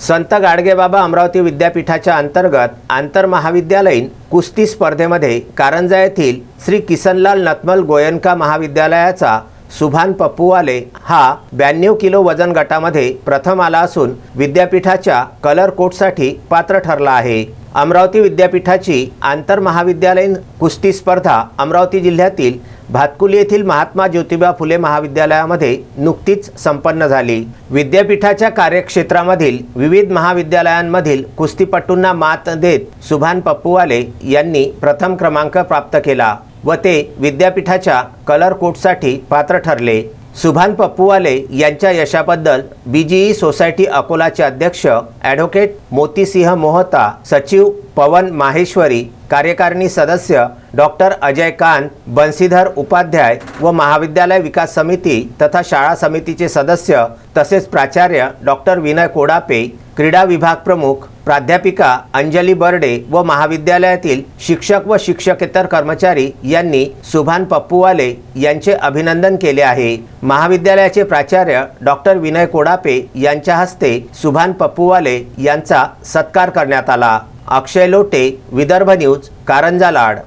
संत गाडगेबाबा अमरावती विद्यापीठाच्या अंतर्गत आंतरमहाविद्यालयीन कुस्ती स्पर्धेमध्ये कारंजा येथील श्री किसनलाल नतमल गोयनका महाविद्यालयाचा सुभान पप्पूवाले हा ब्याण्णव किलो वजन गटामध्ये प्रथम आला असून विद्यापीठाच्या कलर कोटसाठी पात्र ठरला आहे. अमरावती विद्यापीठाची आंतरमहाविद्यालयीन कुस्ती स्पर्धा अमरावती जिल्ह्यातील भातकुली येथील महात्मा ज्योतिबा फुले महाविद्यालयामध्ये नुकतीच संपन्न झाली. विद्यापीठाच्या कार्यक्षेत्रामधील विविध महाविद्यालयांमधील कुस्तीपटूंना मात देत सुभान पप्पूवाले यांनी प्रथम क्रमांक प्राप्त केला व ते विद्यापीठाच्या कलर कोटसाठी पात्र ठरले. सुभान पप्पूवाले यांच्या यशाबद्दल बीजीई सोसायटी अकोलाचे अध्यक्ष ॲडव्होकेट मोतीसिंह मोहता सचिव पवन माहेश्वरी कार्यकारिणी सदस्य डॉक्टर अजय कांत बंशीधर उपाध्याय व महाविद्यालय विकास समिती तथा शाळा समितीचे सदस्य तसेच प्राचार्य डॉक्टर विनय कोडापे क्रीडा विभाग प्रमुख प्राध्यापिका अंजली बर्डे व महाविद्यालयातील शिक्षक व शिक्षकेतर कर्मचारी यांनी सुभान पप्पूवाले यांचे अभिनंदन केले आहे. महाविद्यालयाचे प्राचार्य डॉक्टर विनय कोडापे यांच्या हस्ते सुभान पप्पूवाले यांचा सत्कार करण्यात आला. अक्षय लोटे विदर्भ न्यूज कारंजा लाड.